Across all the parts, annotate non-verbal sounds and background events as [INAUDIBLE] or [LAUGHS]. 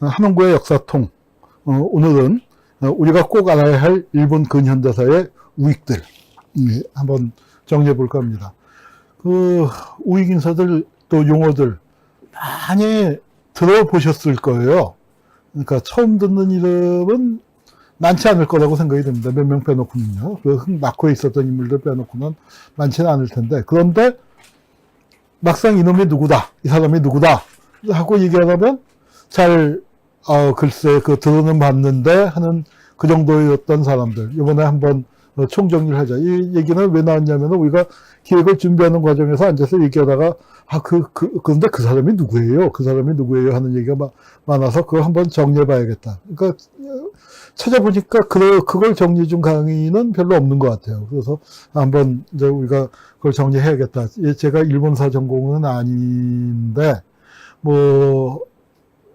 한원구의 역사통. 어, 오늘은 어, 우리가 꼭 알아야 할 일본 근현대사의 우익들 음, 한번 정리해 볼까 합니다. 그 우익 인사들 또 용어들 많이 들어보셨을 거예요. 그러니까 처음 듣는 이름은 많지 않을 거라고 생각이 됩니다. 몇 명 빼놓고는요. 그 마코에 있었던 인물들 빼놓고는 많지는 않을 텐데 그런데 막상 이놈이 누구다, 이 사람이 누구다 하고 얘기하려면 잘, 어, 글쎄, 그 들어는 봤는데 하는 그 정도였던 사람들. 이번에 한번 어, 총정리를 하자. 이 얘기는 왜 나왔냐면 우리가 기획을 준비하는 과정에서 앉아서 얘기하다가 아, 그, 그, 그런데 그 사람이 누구예요? 그 사람이 누구예요? 하는 얘기가 마- 많아서 그걸 한번 정리해 봐야겠다. 그러니까 어, 찾아보니까 그, 그걸 정리 중 강의는 별로 없는 것 같아요. 그래서 한번 이제 우리가 그걸 정리해야겠다. 예, 제가 일본사 전공은 아닌데, 뭐,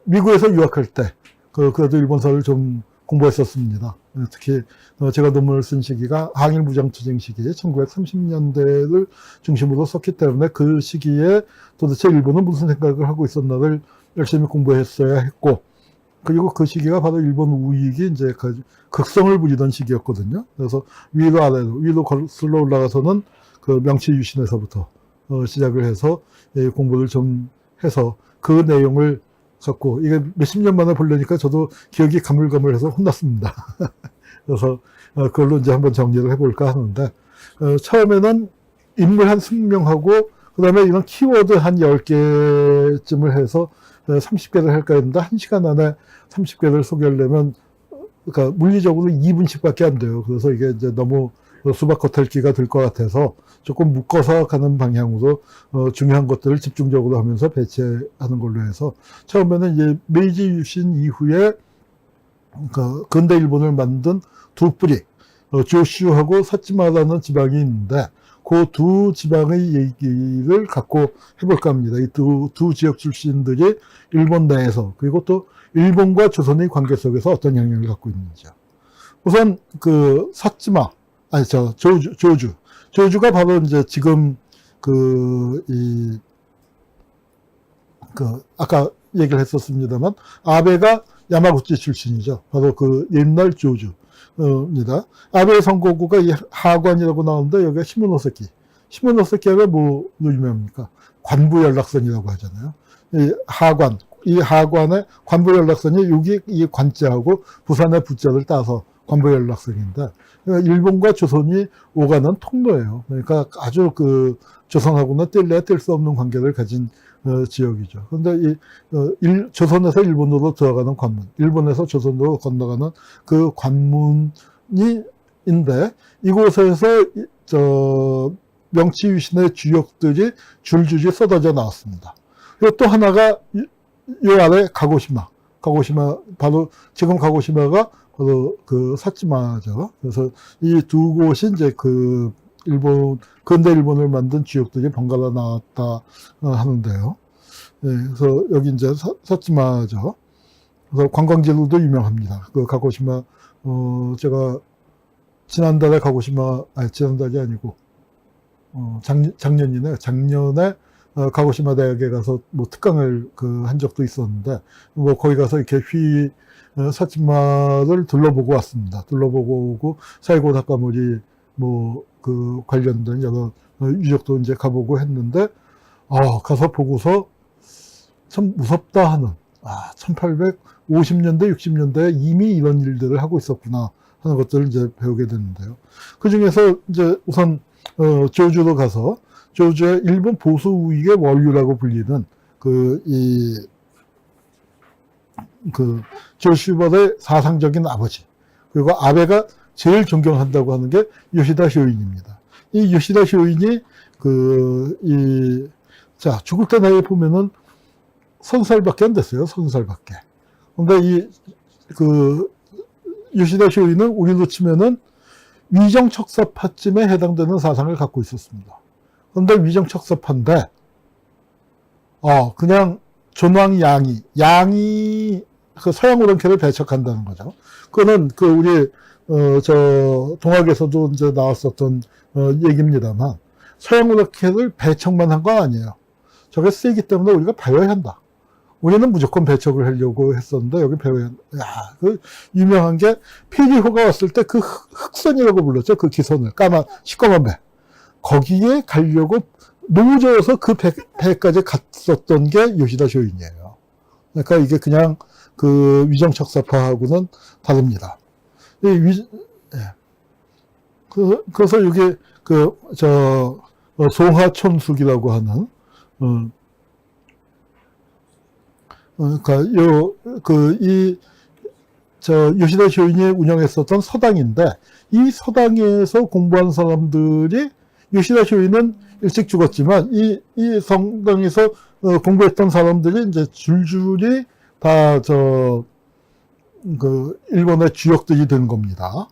미국에서 유학할 때, 그, 그래도 일본사를 좀 공부했었습니다. 특히, 어, 제가 논문을 쓴 시기가 항일 무장투쟁 시기, 1930년대를 중심으로 썼기 때문에 그 시기에 도대체 일본은 무슨 생각을 하고 있었나를 열심히 공부했어야 했고, 그리고 그 시기가 바로 일본 우익이 이제 그 극성을 부리던 시기였거든요. 그래서 위로 아래로, 위로 거슬러 올라가서는 그 명치 유신에서부터 어, 시작을 해서 예, 공부를 좀 해서 그 내용을 갖고 이게 몇십 년 만에 보려니까 저도 기억이 가물가물해서 혼났습니다. [LAUGHS] 그래서 어, 그걸로 이제 한번 정리를 해볼까 하는데 어, 처음에는 인물 한 20명하고 그 다음에 이런 키워드 한 10개쯤을 해서 30개를 할까 했는데 1시간 안에 30개를 소개하려면 어, 그러니까 물리적으로 2분씩밖에 안 돼요. 그래서 이게 이제 너무 수박 겉핥기가 될 것 같아서 조금 묶어서 가는 방향으로 어, 중요한 것들을 집중적으로 하면서 배치하는 걸로 해서 처음에는 이제 메이지 유신 이후에 그 근대 일본을 만든 두 뿌리 어, 조슈하고 사치마라는 지방이 있는데 그 두 지방의 얘기를 갖고 해볼까 합니다. 이 두 두 지역 출신들이 일본 내에서 그리고 또 일본과 조선의 관계 속에서 어떤 영향을 갖고 있는지요. 우선 그 사치마 아니 저 조주 조주 조주가 바로 이제 지금 그이그 아까 얘기를 했었습니다만 아베가 야마구치 출신이죠. 바로 그 옛날 조주입니다. 아베 선거구가 이 하관이라고 나오는데 여기가 시모노세키. 시모노세키가 뭐 유명합니까? 관부 연락선이라고 하잖아요. 이 하관, 이 하관의 관부 연락선이 여기 이 관자하고 부산의 부자를 따서 관부 연락선인데 그러니까 일본과 조선이 오가는 통로예요. 그러니까 아주 그 조선하고는 뗄래야 뗄 수 없는 관계를 가진 어, 지역이죠. 그런데 이 어, 일, 조선에서 일본으로 들어가는 관문, 일본에서 조선으로 건너가는 그 관문이 인데 이곳에서 이- 저 명치 유신의 주역들이 줄줄이 쏟아져 나왔습니다. 그리고 또 하나가 이, 이 아래 가고시마, 가고시마 바로 지금 가고시마가 그 사치마죠. 그래서 이 두 곳이 이제 그 일본 근대 일본을 만든 지역들이 번갈아 나왔다 어, 하는데요. 네, 그래서 여기 이제 사, 사치마죠. 그래서 관광지로도 유명합니다. 그 가고시마 어 제가 지난달에 가고시마 아니 지난달이 아니고 어 작년 작년이네 작년에 어, 가고시마 대학에 가서 뭐 특강을 그 한 적도 있었는데 뭐 거기 가서 이렇게 휘 어, 사치마를 둘러보고 왔습니다. 둘러보고 오고 사이고 닭가물이 뭐 그 관련된 여러 어, 유적도 이제 가보고 했는데 아 가서 보고서 참 무섭다 하는 아 1850년대 60년대에 이미 이런 일들을 하고 있었구나 하는 것들을 이제 배우게 됐는데요. 그 중에서 이제 우선 어, 조주로 가서 조주의 일본 보수 우익의 원류라고 불리는 그이 그 조슈벌의 사상적인 아버지 그리고 아베가 제일 존경한다고 하는 게 요시다 쇼인입니다. 이 요시다 쇼인이 그 이 자 죽을 때 나이 보면은 서른 살밖에 안 됐어요. 서른 살밖에. 근데 이 그 요시다 쇼인은 우리로 치면은 위정척사파쯤에 해당되는 사상을 갖고 있었습니다. 그런데 위정척사파인데 어 그냥 존왕 양이 양이 그 서양 오랑캐를 배척한다는 거죠. 그거는 그 우리 어 저 동학에서도 이제 나왔었던 어 얘기입니다만 서양 오랑캐를 배척만 한 거 아니에요. 저게 세기 때문에 우리가 봐야 한다. 우리는 무조건 배척을 하려고 했었는데 여기 배우야 그 유명한 게 페리호가 왔을 때 그 흑선이라고 불렀죠 그 기선을 까만 시꺼먼 배 거기에 가려고 노져서 그 배, 배까지 갔었던 게 요시다 쇼인이에요. 그러니까 이게 그냥 그 위정척사파하고는 다릅니다. 이 위, 예. 그, 그래서 이게 그, 저, 어, 송하천숙이라고 하는, 어, 어, 그러니까 요, 그, 이, 저, 요시다 쇼인이 운영했었던 서당인데, 이 서당에서 공부한 사람들이, 요시다 쇼인은 일찍 죽었지만, 이, 이 성당에서 어, 공부했던 사람들이 이제 줄줄이 다, 저, 그, 일본의 주역들이 된 겁니다.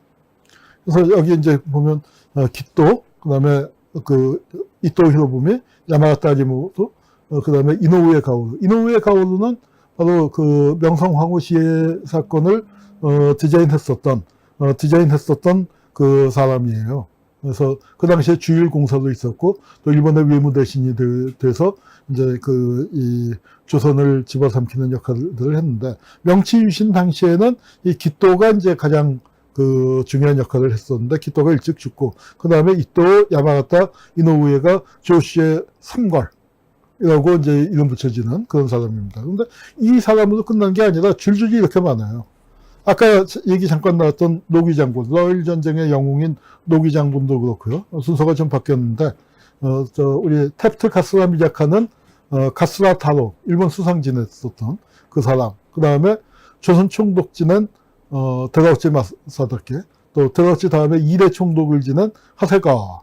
그래서 여기 이제 보면, 어, 기토, 그 다음에 그, 이토 히로부미, 야마가타 리모토, 어, 그 다음에 이노우에 가오루. 이노우에 가오루는 바로 그 명성 황후 시해 사건을 어, 디자인했었던 어, 디자인했었던 그 사람이에요. 그래서 그 당시에 주일 공사도 있었고 또 일본의 외무 대신이 되, 돼서 이제 그 이 조선을 집어삼키는 역할들을 했는데 명치 유신 당시에는 이 기토가 이제 가장 그 중요한 역할을 했었는데 기토가 일찍 죽고 그 다음에 이토 야마가타 이노우에가 조시의 삼걸 이라고 이제 이름 붙여지는 그런 사람입니다. 근데 이 사람으로 끝난 게 아니라 줄줄이 이렇게 많아요. 아까 얘기 잠깐 나왔던 노기 장군, 러일 전쟁의 영웅인 노기 장군도 그렇고요. 어, 순서가 좀 바뀌었는데, 어, 저, 우리 탭트 카스라 미자카는, 어, 카스라 타로, 일본 수상 지냈었던 그 사람. 그 다음에 조선 총독 지낸, 어, 데라우치 마사다케. 또 데라우치 다음에 2대 총독을 지낸 하세가.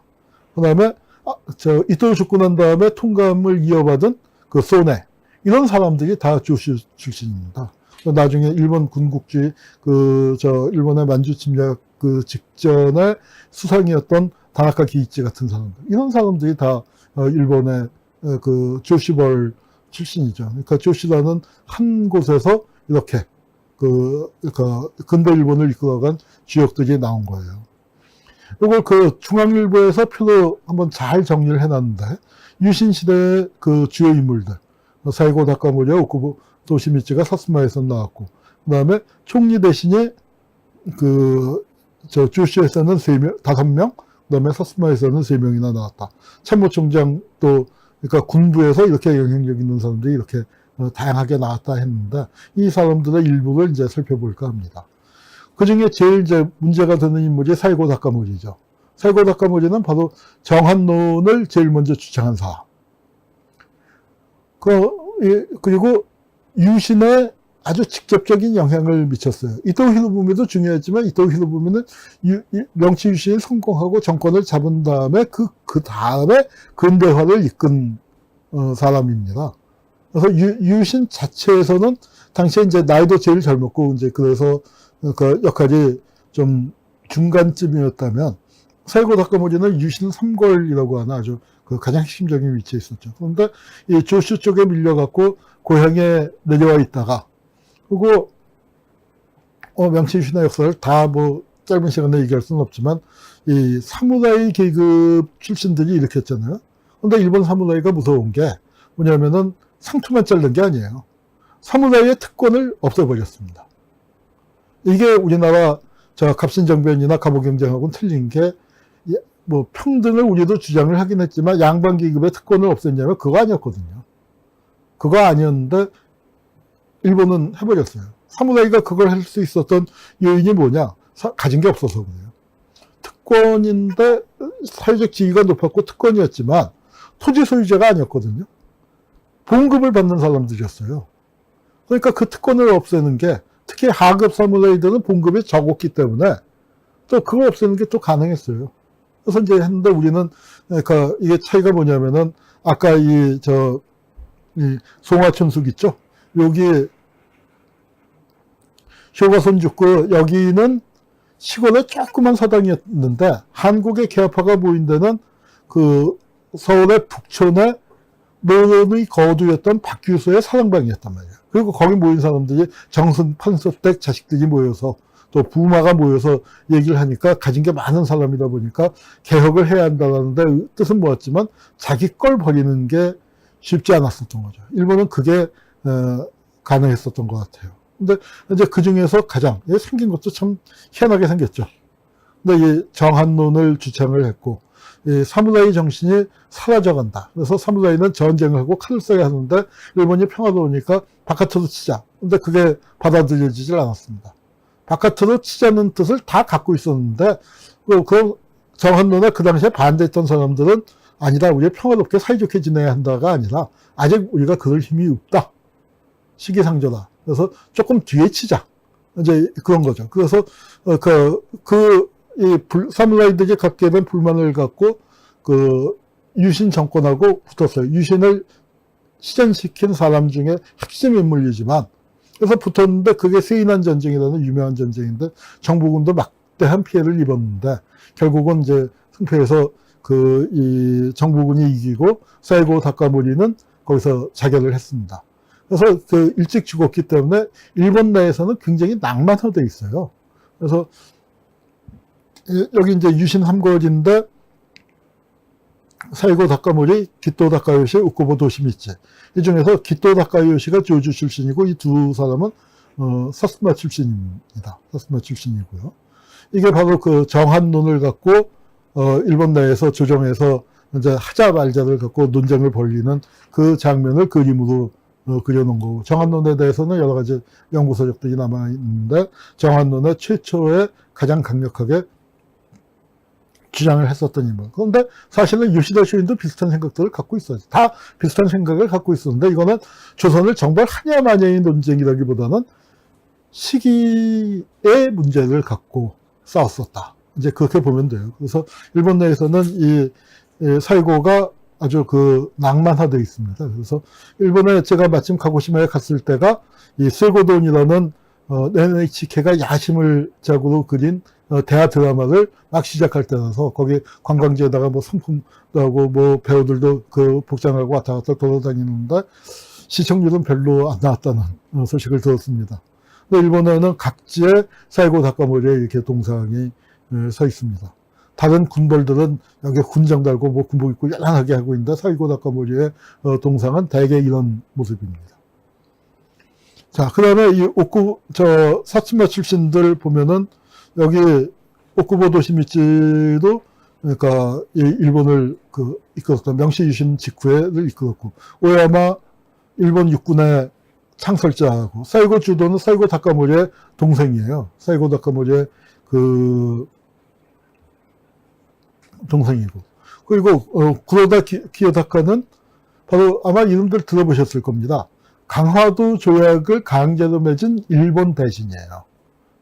그 다음에 아, 저 이토 죽고 난 다음에 통감을 이어받은 그 소네 이런 사람들이 다 조슈 출신입니다. 나중에 일본 군국주의 그 저 일본의 만주 침략 그 직전에 수상이었던 다나카 기이치 같은 사람들 이런 사람들이 다 어, 일본의 어, 그 조시벌 출신이죠. 그러니까 조시라는 한 곳에서 이렇게 그, 그 근대 일본을 이끌어간 주역들이 나온 거예요. 이걸 그 중앙일보에서 표로 한번 잘 정리를 해놨는데 유신 시대의 그 주요 인물들 사이고 다카모리와 오쿠보 도시미치가 사스마에서 나왔고 그 다음에 총리 대신에 그 저 주시에서는 세명 다섯 명 그다음에 사스마에서는 세 명이나 나왔다 참모총장 또 그러니까 군부에서 이렇게 영향력 있는 사람들이 이렇게 어, 다양하게 나왔다 했는데 이 사람들의 일부를 이제 살펴볼까 합니다. 그 중에 제일 이제 문제가 되는 인물이 사이고 다카모리죠. 사이고 다카모리는 바로 정한론을 제일 먼저 주창한 사람. 그, 그리고 유신에 아주 직접적인 영향을 미쳤어요. 이토 히로부미도 중요했지만 이토 히로부미는 명치 유신이 성공하고 정권을 잡은 다음에 그, 그 다음에 근대화를 이끈 어, 사람입니다. 그래서 유, 유신 자체에서는 당시에 이제 나이도 제일 젊었고 이제 그래서 그 역할이 좀 중간쯤이었다면 사이고 다카모리는 유신 삼걸이라고 하나 아주 그 가장 핵심적인 위치에 있었죠. 그런데 이 조슈 쪽에 밀려갖고 고향에 내려와 있다가 그리고 어, 유신의 역사를 다 뭐 짧은 시간에 얘기할 수는 없지만 이 사무라이 계급 출신들이 일으켰잖아요. 그런데 일본 사무라이가 무서운 게 뭐냐면은 상투만 자른 게 아니에요. 사무라이의 특권을 없애버렸습니다. 이게 우리나라 저 갑신정변이나 갑오경쟁하고는 틀린 게, 뭐, 평등을 우리도 주장을 하긴 했지만 양반 계급의 특권을 없앴냐면 그거 아니었거든요. 그거 아니었는데, 일본은 해버렸어요. 사무라이가 그걸 할 수 있었던 요인이 뭐냐? 사, 가진 게 없어서 그래요. 특권인데, 사회적 지위가 높았고 특권이었지만, 토지 소유자가 아니었거든요. 봉급을 받는 사람들이었어요. 그러니까 그 특권을 없애는 게 특히 하급 사무라이들은 봉급이 적었기 때문에 또 그거 없애는 게 또 가능했어요. 그래서 이제 했는데 우리는 그러니까 이게 차이가 뭐냐면은 아까 이 저 이 송화천숙 있죠? 여기 효가선 죽고 여기는 시골의 조그만 사당이었는데 한국의 개화파가 모인 데는 그 서울의 북촌의 노름의 거두였던 박규소의 사랑방이었단 말이에요. 그리고 거기 모인 사람들이 정선 판서댁 자식들이 모여서 또 부마가 모여서 얘기를 하니까 가진 게 많은 사람이다 보니까 개혁을 해야 한다는데 뜻은 뭐였지만 자기 걸 버리는 게 쉽지 않았었던 거죠. 일본은 그게 어, 가능했었던 것 같아요. 근데 이제 그 중에서 가장 얘 생긴 것도 참 희한하게 생겼죠. 근데 이 정한론을 주창을 했고 이 사무라이 정신이 사라져간다. 그래서 사무라이는 전쟁을 하고 칼을 써야 하는데 일본이 평화로우니까 바깥으로 치자. 근데 그게 받아들여지질 않았습니다. 바깥으로 치자는 뜻을 다 갖고 있었는데 그, 그 정한론에 그 당시에 반대했던 사람들은 아니다. 우리 평화롭게 사이좋게 지내야 한다가 아니라 아직 우리가 그럴 힘이 없다. 시기상조다. 그래서 조금 뒤에 치자. 이제 그런 거죠. 그래서 어, 그, 그, 이 불- 사무라이들이 갖게 된 불만을 갖고 그 유신 정권하고 붙었어요. 유신을 실현시킨 사람 중에 핵심 인물이지만 그래서 붙었는데 그게 세인한 전쟁이라는 유명한 전쟁인데 정부군도 막대한 피해를 입었는데 결국은 이제 승패에서 그 이 정부군이 이기고 사이고 다카모리는 거기서 자결을 했습니다. 그래서 그 일찍 죽었기 때문에 일본 내에서는 굉장히 낭만화돼 있어요. 그래서 이- 여기 이제 유신 삼거리인데 사이고 다카모리, 기토 다카요시, 우쿠보 도시미치. 이 중에서 기토 다카요시가 조주 출신이고 이 두 사람은 어, 사스마 출신입니다. 사스마 출신이고요. 이게 바로 그 정한론을 갖고 어, 일본 내에서 조정해서 이제 하자 말자를 갖고 논쟁을 벌리는 그 장면을 그림으로 어, 그려놓은 거고 정한론에 대해서는 여러 가지 연구 서적들이 남아 있는데 정한론의 최초의 가장 강력하게 주장을 했었던 인물. 그런데 사실은 요시다 쇼인도 비슷한 생각들을 갖고 있어요. 다 비슷한 생각을 갖고 있었는데 이거는 조선을 정말 하냐 마냐의 논쟁이라기보다는 시기의 문제를 갖고 싸웠었다. 이제 그렇게 보면 돼요. 그래서 일본 내에서는 이, 이 사이고가 아주 그 낭만화되어 있습니다. 그래서 일본에 제가 마침 가고시마에 갔을 때가 이 쓸고돈이라는 어, NHK가 야심을 작으로 그린 어, 대하 드라마를 막 시작할 때라서 거기 관광지에다가 뭐 상품도 하고 뭐 배우들도 그 복장하고 왔다 갔다 돌아다니는데 시청률은 별로 안 나왔다는 어, 소식을 들었습니다. 일본에는 각지에 사이고 다카모리에 이렇게 동상이 에, 서 있습니다. 다른 군벌들은 여기 군장 달고 뭐 군복 입고 연하게 하고 있는데 사이고 다카모리의 어, 동상은 대개 이런 모습입니다. 자, 그 다음에 이 옥구, 저, 사츠마 출신들 보면은 여기 오쿠보 도시미치도 그러니까 이 일본을 그 이끌었던 명시 유신 직후에를 이끌었고 오야마 일본 육군의 창설자하고 사이고 주도는 사이고 다카모리의 동생이에요. 사이고 다카모리의 그 동생이고 그리고 어, 구로다 기- 기요다카는 바로 아마 이름들 들어보셨을 겁니다. 강화도 조약을 강제로 맺은 일본 대신이에요.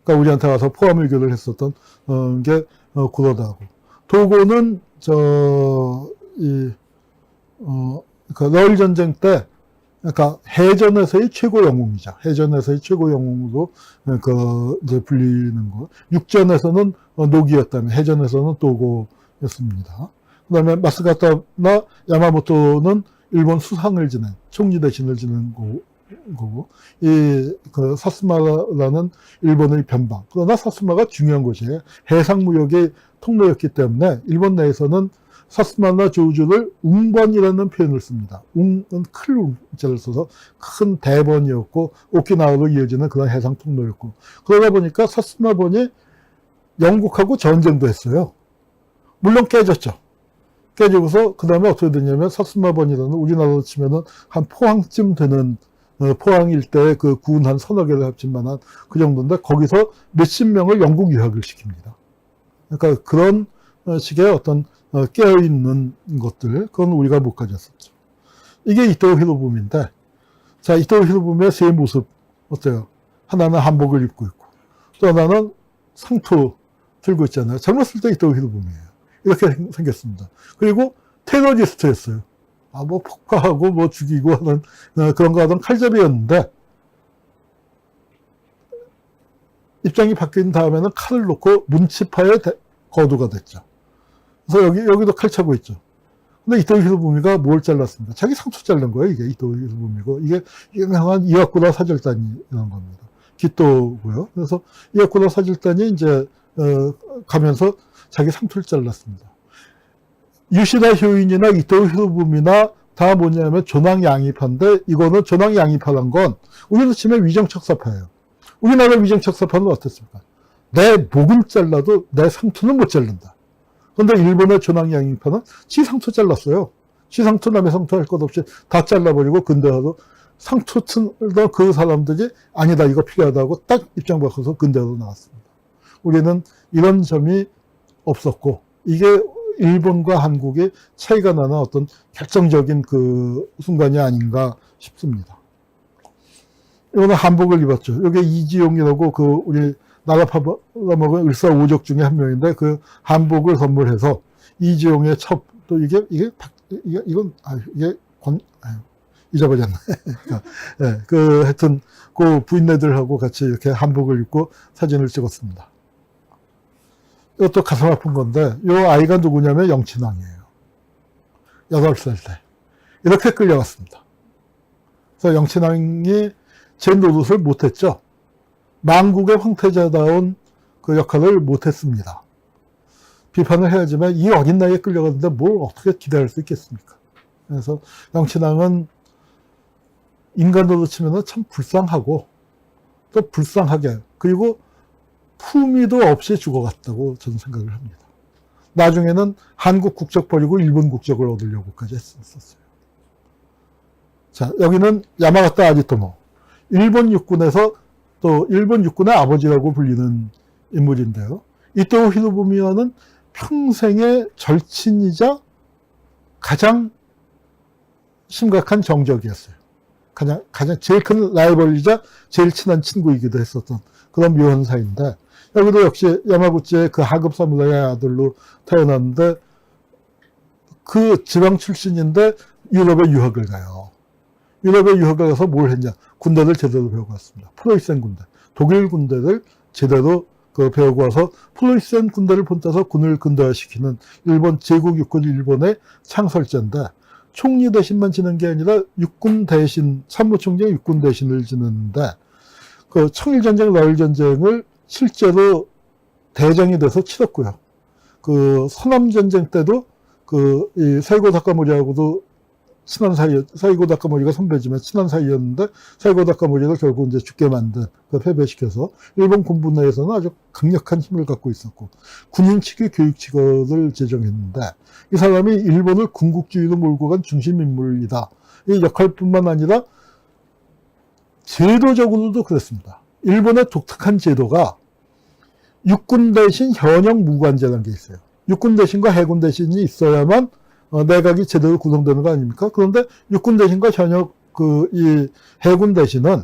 그러니까 우리한테 와서 포함의교를 했었던 어, 게 어, 구로다고. 도고는 저 이 어, 그러니까 러일 전쟁 때 그러니까 해전에서의 최고 영웅이죠. 해전에서의 최고 영웅으로 어, 그 이제 불리는 거. 육전에서는 어, 녹이었다면 해전에서는 도고 였습니다. 그 다음에 마스가타나 야마모토는 일본 수상을 지낸 총리 대신을 지낸 거- 거고 이그 사스마라는 일본의 변방. 그러나 사스마가 중요한 곳이에요. 해상 무역의 통로였기 때문에 일본 내에서는 사스마나 조주를 웅번이라는 표현을 씁니다. 웅은 큰 자를 써서 큰 대번이었고 오키나와로 이어지는 그런 해상 통로였고 그러다 보니까 사스마번이 영국하고 전쟁도 했어요. 물론 깨졌죠. 깨지고서 그 다음에 어떻게 되냐면 사스마번이라는 우리나라로 치면은 한 포항쯤 되는 어, 포항 일대의 그 군 한 서너 개를 합친 만한 그 정도인데 거기서 몇십 명을 영국 유학을 시킵니다. 그러니까 그런 어, 식의 어떤 어, 깨어있는 것들 그건 우리가 못 가졌었죠. 이게 이토 히로부미인데 자 이토 히로부미의 세 모습 어때요? 하나는 한복을 입고 있고 또 하나는 상투 들고 있잖아요. 젊었을 때 이토 히로부미예요. 이렇게 생- 생겼습니다. 그리고 테러리스트였어요. 아, 뭐 폭파하고 뭐 죽이고 하는 어, 그런 거 하던 칼잡이였는데 입장이 바뀐 다음에는 칼을 놓고 문치파의 대- 거두가 됐죠. 그래서 여기 여기도 칼 차고 있죠. 근데 이토 히로부미가 뭘 잘랐습니까? 자기 상투 자른 거예요. 이게 이토 히로부미고 이게 유명한 이와쿠라 사절단이라는 겁니다. 기토고요. 그래서 이와쿠라 사절단이 이제 어, 가면서 자기 상투를 잘랐습니다. 유시다 효인이나 이토 히로부미나 다 뭐냐면 양입한데 이거는 양입하는 건 우리로 치면 위정척사파예요. 우리나라 위정척사파는 어떻습니까? 내 목은 잘라도 내 상투는 못 자른다. 그런데 일본의 전황 양입파는 지 상투 잘랐어요. 지 상투 남의 상투 할 것 없이 다 잘라버리고 근대화도 상투 틀던 그 사람들이 아니다 이거 필요하다고 딱 입장 바꿔서 근대화로 나왔습니다. 우리는 이런 점이 없었고 이게 일본과 한국의 차이가 나는 어떤 결정적인 그 순간이 아닌가 싶습니다. 이거는 한복을 입었죠. 여기 이지용이라고 그 우리 나라 파먹은 을사오족 중에 한 명인데 그 한복을 선물해서 이지용의 첩, 또 이게, 이게, 박- 이게, 이건, 아 이게 권, 아유, 잊어버렸네. [LAUGHS] 예, 그 하여튼 그 부인네들하고 같이 이렇게 한복을 입고 사진을 찍었습니다. 이것도 가슴 아픈 건데, 이 아이가 누구냐면 영친왕이에요. 8살 때. 이렇게 끌려갔습니다. 그래서 영친왕이 제 노릇을 못했죠. 망국의 황태자다운 그 역할을 못했습니다. 비판을 해야지만 이 어린 나이에 끌려갔는데 뭘 어떻게 기대할 수 있겠습니까? 그래서 영친왕은 인간으로 치면 참 불쌍하고 또 불쌍하게 그리고 품위도 없이 죽어갔다고 저는 생각을 합니다. 나중에는 한국 국적 버리고 일본 국적을 얻으려고까지 했었어요. 자, 여기는 야마가타 아지토모. 일본 육군에서 또 일본 육군의 아버지라고 불리는 인물인데요. 이토 히로부미와는 평생의 절친이자 가장 심각한 정적이었어요. 가장, 가장 제일 큰 라이벌이자 제일 친한 친구이기도 했었던 그런 묘한 사이인데, 여기도 역시 야마구치의 그 하급 사무라의 아들로 태어났는데, 그 지방 출신인데 유럽에 유학을 가요. 유럽에 유학을 가서 뭘 했냐? 군대를 제대로 배우고 왔습니다. 프로이센 군대. 독일 군대를 제대로 그 배우고 와서 프로이센 군대를 본따서 군을 근대화시키는 일본 제국 육군 일본의 창설자인데 총리 대신만 지는 게 아니라 육군 대신 참모총장 육군 대신을 지는데 그 청일전쟁 러일전쟁을 실제로 대장이 돼서 치렀고요. 그 서남전쟁 때도 그이 세고 다카모리하고도 친한 사이, 사이고 다카모리가 선배지만 친한 사이였는데, 사이고 다카모리가 결국 이제 죽게 만든, 그 패배시켜서, 일본 군부 내에서는 아주 강력한 힘을 갖고 있었고, 군인 측의 교육 직업을 제정했는데, 이 사람이 일본을 군국주의로 몰고 간 중심 인물이다. 이 역할뿐만 아니라, 제도적으로도 그랬습니다. 일본의 독특한 제도가 육군 대신 현역 무관제라는 게 있어요. 육군 대신과 해군 대신이 있어야만 어, 내각이 제대로 구성되는 거 아닙니까? 그런데 육군 대신과 현역 그 이 해군 대신은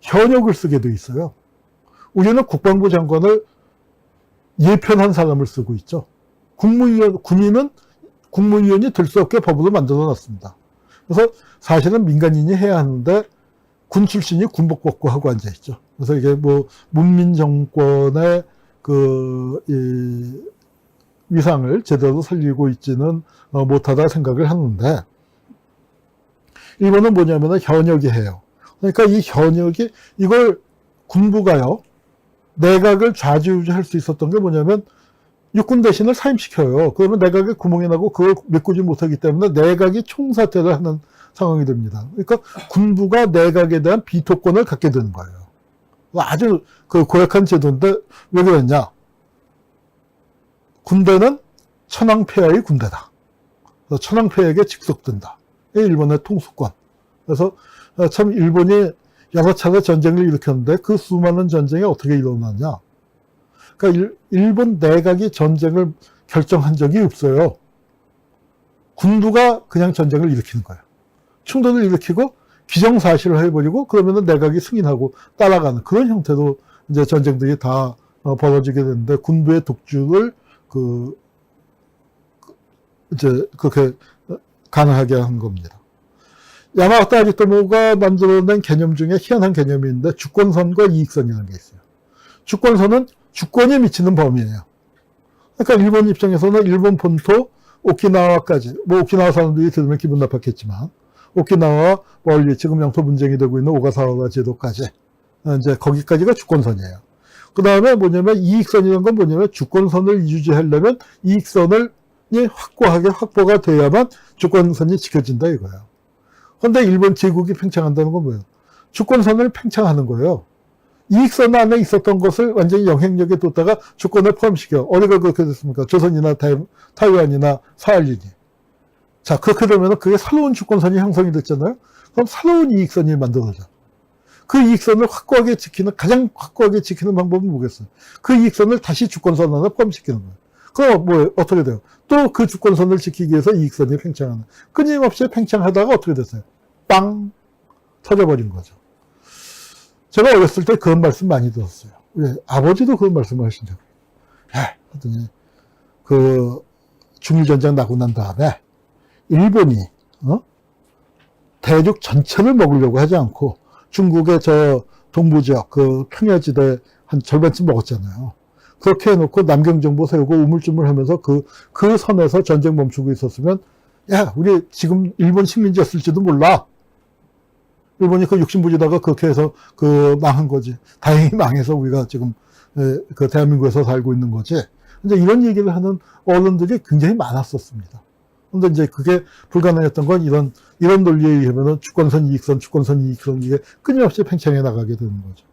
현역을 쓰게 돼 있어요. 우리는 국방부 장관을 예편한 사람을 쓰고 있죠. 국무위원 군인은 국무위원이 될 수 없게 법으로 만들어 놨습니다. 그래서 사실은 민간인이 해야 하는데 군 출신이 군복 벗고 하고 앉아 있죠. 그래서 이게 뭐 문민 정권의 그 이, 위상을 제대로 살리고 있지는 어, 못하다 생각을 하는데 일본은 뭐냐면 현역이 해요. 그러니까 이 현역이 이걸 군부가요 내각을 좌지우지할 수 있었던 게 뭐냐면 육군 대신을 사임시켜요. 그러면 내각에 구멍이 나고 그걸 메꾸지 못하기 때문에 내각이 총사퇴를 하는 상황이 됩니다. 그러니까 군부가 내각에 대한 비토권을 갖게 되는 거예요. 아주 그 고약한 제도인데 왜 그랬냐? 군대는 천황폐하의 군대다. 천황폐에게 직속된다. 일본의 통수권. 그래서 어, 참 일본이 여러 차례 전쟁을 일으켰는데 그 수많은 전쟁이 어떻게 일어나냐? 그러니까 일, 일본 내각이 전쟁을 결정한 적이 없어요. 군부가 그냥 전쟁을 일으키는 거예요. 충돌을 일으키고 기정사실을 해버리고 그러면은 내각이 승인하고 따라가는 그런 형태로 이제 전쟁들이 다 어, 벌어지게 되는데 군부의 독주를 그 그, 이제 그렇게 가능하게 한 겁니다. 야마가타 아지토모가 만들어낸 개념 중에 희한한 개념이 있는데 주권선과 이익선이라는 게 있어요. 주권선은 주권이 미치는 범위예요. 그러니까 일본 입장에서는 일본 본토 오키나와까지 뭐 오키나와 사람들이 들으면 기분 나빴겠지만 오키나와 멀리 지금 영토 분쟁이 되고 있는 오가사와 제도까지 어, 이제 거기까지가 주권선이에요. 그 다음에 뭐냐면 이익선이라는 건 뭐냐면 주권선을 유지하려면 이익선을 확고하게 확보가 돼야만 주권선이 지켜진다 이거예요. 그런데 일본 제국이 팽창한다는 건 뭐예요? 주권선을 팽창하는 거예요. 이익선 안에 있었던 것을 완전히 영향력에 뒀다가 주권을 포함시켜. 어디가 그렇게 됐습니까? 조선이나 타- 타이완이나 사할린이. 자, 그렇게 되면 그게 새로운 주권선이 형성이 됐잖아요? 그럼 새로운 이익선이 만들어져. 그 이익선을 확고하게 지키는, 가장 확고하게 지키는 방법은 뭐겠어요? 그 이익선을 다시 주권선 안에 포함시키는 거예요. 그럼 뭐, 어떻게 돼요? 또 그 주권선을 지키기 위해서 이익선이 팽창하는. 끊임없이 팽창하다가 어떻게 됐어요? 빵! 터져버린 거죠. 제가 어렸을 때 그런 말씀 많이 들었어요. 우리 아버지도 그런 말씀을 하신 적이 야, 하더니, 그, 중일전쟁 나고 난 다음에, 일본이, 어? 대륙 전체를 먹으려고 하지 않고, 중국의 저 동부 지역, 그 평야지대 한 절반쯤 먹었잖아요. 그렇게 해놓고 남경정보 세우고 우물쭈물 하면서 그, 그 선에서 전쟁 멈추고 있었으면, 야, 우리 지금 일본 식민지였을지도 몰라. 일본이 그 욕심부리다가 그렇게 해서 그 망한 거지. 다행히 망해서 우리가 지금 에, 그 대한민국에서 살고 있는 거지. 근데 이런 얘기를 하는 어른들이 굉장히 많았었습니다. 근데 이제 그게 불가능했던 건 이런 이런 논리에 의하면은 주권선 이익선, 주권선 이익선 이게 끊임없이 팽창해 나가게 되는 거죠.